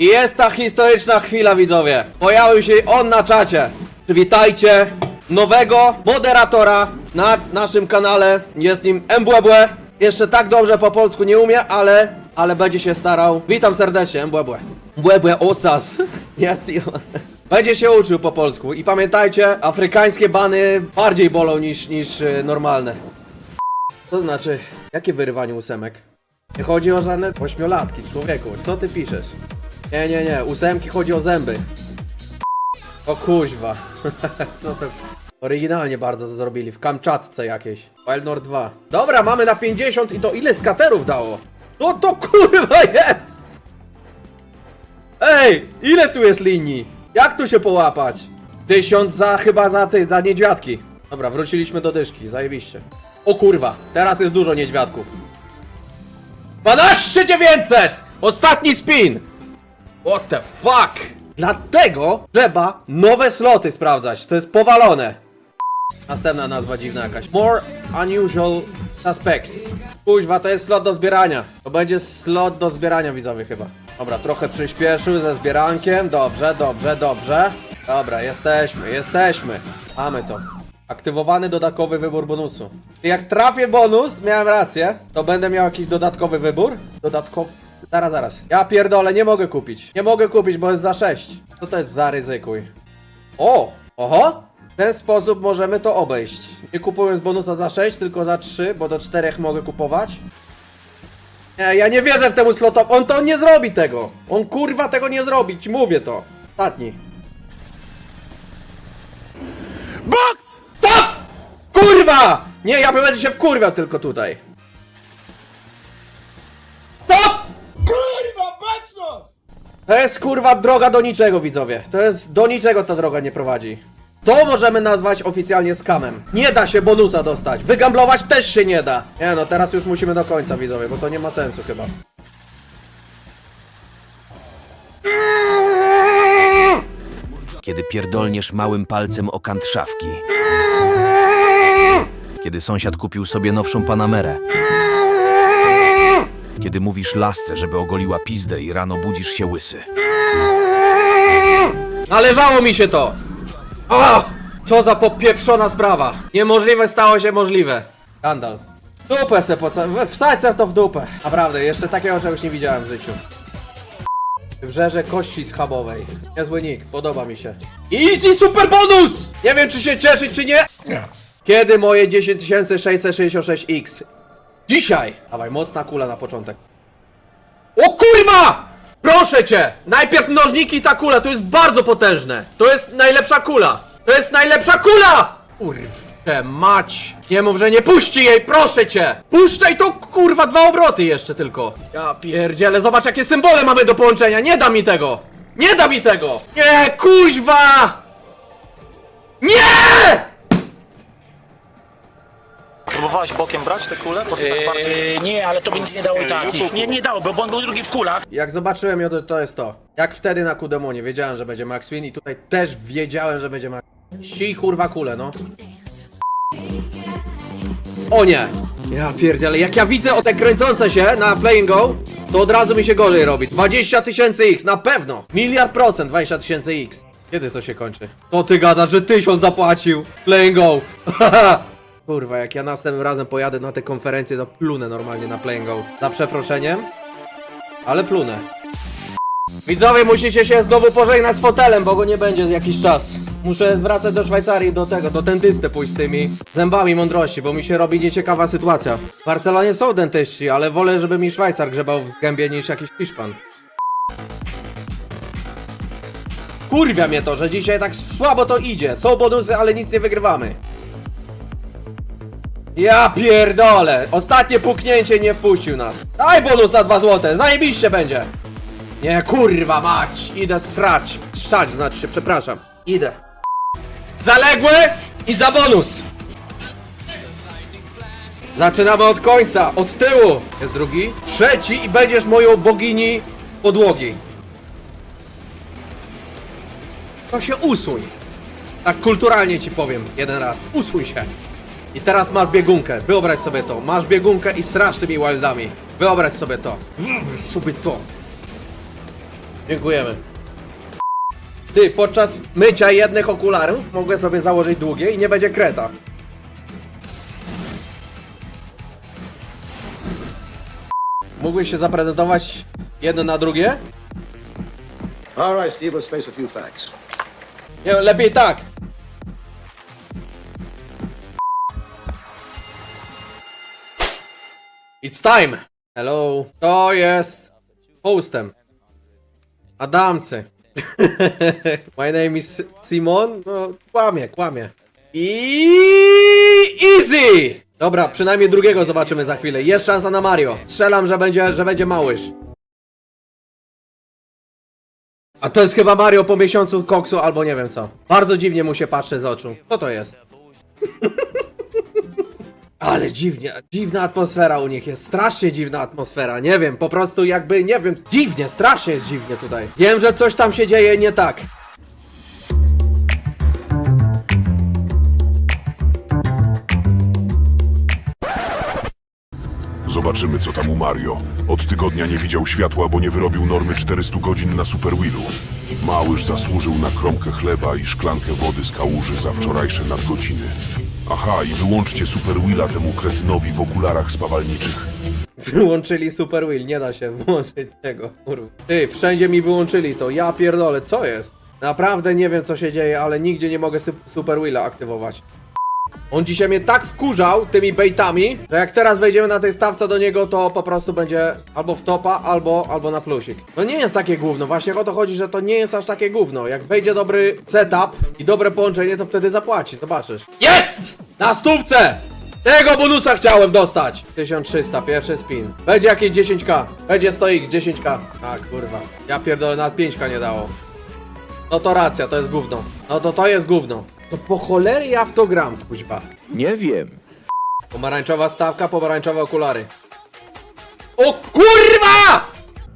I jest ta historyczna chwila, widzowie. Pojawił się on na czacie. Witajcie nowego moderatora na naszym kanale. Jest nim Mbłebłe. Jeszcze tak dobrze po polsku nie umie, ale, ale będzie się starał. Witam serdecznie, Mbłebłe. Mbłebłe osas. Jest i on. Będzie się uczył po polsku. I pamiętajcie, afrykańskie bany bardziej bolą niż, niż y, normalne. To znaczy, jakie wyrywanie ósemek? Nie chodzi o żadne ośmiolatki, człowieku. Co ty piszesz? Nie, nie, nie. Ósemki chodzi o zęby. O kuźwa. Co to... Oryginalnie bardzo to zrobili. W Kamczatce jakieś. Wild Nord 2. Dobra, mamy na 50 i to ile skaterów dało? No to kurwa jest! Ej! Ile tu jest linii? Jak tu się połapać? Tysiąc za chyba za ty, za niedźwiadki. Dobra, wróciliśmy do dyszki, zajebiście. O kurwa, teraz jest dużo niedźwiadków. 12900! Ostatni spin! What the fuck? Dlatego trzeba nowe sloty sprawdzać. To jest powalone. Następna nazwa dziwna jakaś. More unusual suspects. Kuźwa, to jest slot do zbierania. To będzie slot do zbierania, widzowie, chyba. Dobra, trochę przyspieszył ze zbierankiem. Dobrze, dobrze, dobrze. Dobra, jesteśmy, jesteśmy. Mamy to. Aktywowany dodatkowy wybór bonusu. Jak trafię bonus, miałem rację, to będę miał jakiś dodatkowy wybór? Dodatkowy... Zaraz, zaraz. Ja pierdolę, nie mogę kupić. Nie mogę kupić, bo jest za 6. Co to jest za ryzykuj? O! Oho! W ten sposób możemy to obejść. Nie kupując bonusa za 6, tylko za 3, bo do 4 mogę kupować. Nie, ja nie wierzę w temu slotowi. On to nie zrobi tego. On kurwa tego nie zrobi, ci mówię to. Ostatni. Box! Stop! Kurwa! Nie, ja będę się wkurwiał tylko tutaj. To jest kurwa droga do niczego, widzowie. To jest do niczego ta droga nie prowadzi. To możemy nazwać oficjalnie skamem. Nie da się bonusa dostać. Wygamblować też się nie da. Nie no, teraz już musimy do końca, widzowie, bo to nie ma sensu chyba. kiedy pierdolniesz małym palcem o kant szafki. Kiedy sąsiad kupił sobie nowszą panamerę. Kiedy mówisz lasce, żeby ogoliła pizdę i rano budzisz się łysy. Należało mi się to! O! Co za popieprzona sprawa! Niemożliwe stało się możliwe. Skandal. Dupę se poca... Wsadź se to w dupę. Naprawdę, jeszcze takiego czegoś nie widziałem w życiu. Wybrzeże kości schabowej. Niezły nick, podoba mi się. Easy super bonus! Nie wiem czy się cieszyć czy nie. Kiedy moje 10666X? Dzisiaj! Dawaj, mocna kula na początek. O kurwa! Proszę cię! Najpierw mnożniki i ta kula, to jest bardzo potężne. To jest najlepsza kula. To jest najlepsza kula! Kurwę mać! Nie mów, że nie puści jej, proszę cię! Puszczaj to kurwa dwa obroty jeszcze tylko. Ja pierdzielę, zobacz jakie symbole mamy do połączenia, nie da mi tego! Nie da mi tego! Nie, kuźwa! Nie! Próbowałeś bokiem brać te kule? Tym tak bardziej... Eee, nie, ale to by nic nie dało i tak. Nie, nie dało, bo on był drugi w kulach. Jak zobaczyłem to jest to. Jak wtedy na Kudemonie, wiedziałem, że będzie Max Win i tutaj też wiedziałem, że będzie Max Si kurwa kule, no. O nie! Ja pierdzielę, jak ja widzę o te kręcące się na Playing Go, to od razu mi się gorzej robi. 20 tysięcy X, na pewno! Miliard procent 20 tysięcy X. Kiedy to się kończy? To ty gadasz, że tysiąc zapłacił! Playing Go! Kurwa, jak ja następnym razem pojadę na tę konferencję, to plunę normalnie na Go. Za przeproszeniem, ale plunę. Widzowie, musicie się znowu pożegnać z fotelem, bo go nie będzie jakiś czas. Muszę wracać do Szwajcarii, do tego, do dentysty pójść z tymi zębami mądrości, bo mi się robi nieciekawa sytuacja. W Barcelonie są dentyści, ale wolę, żeby mi Szwajcar grzebał w gębie niż jakiś Hiszpan. Kurwia mnie to, że dzisiaj tak słabo to idzie. Są bonusy, ale nic nie wygrywamy. Ja pierdolę! Ostatnie puknięcie nie wpuścił nas. Daj bonus na 2 złote, zajebiście będzie! Nie, kurwa mać! Idę srać. Strzać znaczy się, przepraszam. Idę. Zaległy i za bonus! Zaczynamy od końca, od tyłu. Jest drugi. Trzeci i będziesz moją bogini podłogi. To się usuń. Tak kulturalnie ci powiem jeden raz. Usuń się. I teraz masz biegunkę. Wyobraź sobie to. Masz biegunkę i srasz tymi wildami. Wyobraź sobie to. Wyobraź sobie to. Dziękujemy. Ty, podczas mycia jednych okularów mogę sobie założyć długie i nie będzie kreta. Mógłbyś się zaprezentować jedno na drugie? All right, Steve, let's face a few facts. Nie, lepiej tak. Time. Hello. To jest hostem. Adamcy. My name is Simon. No, kłamie, kłamie. I easy. Dobra, przynajmniej drugiego zobaczymy za chwilę. Jest szansa na Mario. Strzelam, że będzie, że będzie małyż. A to jest chyba Mario po miesiącu koksu albo nie wiem co. Bardzo dziwnie mu się patrzy z oczu. Co to jest? Ale dziwnie, dziwna atmosfera u nich jest, strasznie dziwna atmosfera, nie wiem, po prostu jakby, nie wiem, dziwnie, strasznie jest dziwnie tutaj. Wiem, że coś tam się dzieje nie tak. Zobaczymy, co tam u Mario. Od tygodnia nie widział światła, bo nie wyrobił normy 400 godzin na Super Wheelu. Małyż zasłużył na kromkę chleba i szklankę wody z kałuży za wczorajsze nadgodziny. Aha, i wyłączcie Super Wheela temu kretynowi w okularach spawalniczych. Wyłączyli Super Wheel, nie da się włączyć tego, kurwa. Ty, wszędzie mi wyłączyli to, ja pierdolę, co jest? Naprawdę nie wiem co się dzieje, ale nigdzie nie mogę Super Wheela aktywować. On dzisiaj mnie tak wkurzał tymi baitami, że jak teraz wejdziemy na tej stawce do niego, to po prostu będzie albo w topa, albo, albo na plusik. No nie jest takie gówno, właśnie o to chodzi, że to nie jest aż takie gówno. Jak wejdzie dobry setup i dobre połączenie, to wtedy zapłaci, zobaczysz. Jest! Na stówce! Tego bonusa chciałem dostać! 1300, pierwszy spin. Będzie jakieś 10k. Będzie 100x, 10k. A kurwa. Ja pierdolę, nawet 5k nie dało. No to racja, to jest gówno. No to to jest gówno. To po cholery ja w to gram, kuźba. Nie wiem. Pomarańczowa stawka, pomarańczowe okulary. O kurwa!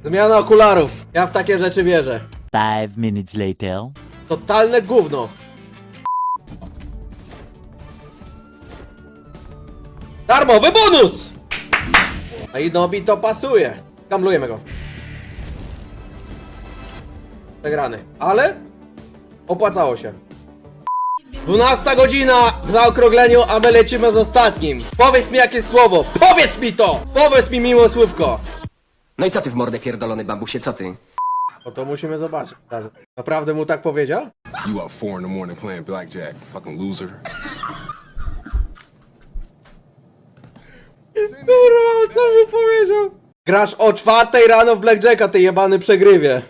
Zmiana okularów. Ja w takie rzeczy wierzę. Five minutes later. Totalne gówno. Darmowy bonus! A i Nobi to pasuje. Gamblujemy go. Przegrany. Ale opłacało się. 12 godzina w zaokrągleniu, a my lecimy z ostatnim. Powiedz mi jakieś słowo. Powiedz mi to! Powiedz mi miłe słówko. No i co ty w mordę pierdolony bambusie, co ty? No to musimy zobaczyć. Naprawdę mu tak powiedział? You up four in the morning playing blackjack, fucking loser. Kurwa, co mu powiedział? Grasz o czwartej rano w Blackjacka, ty jebany przegrywie.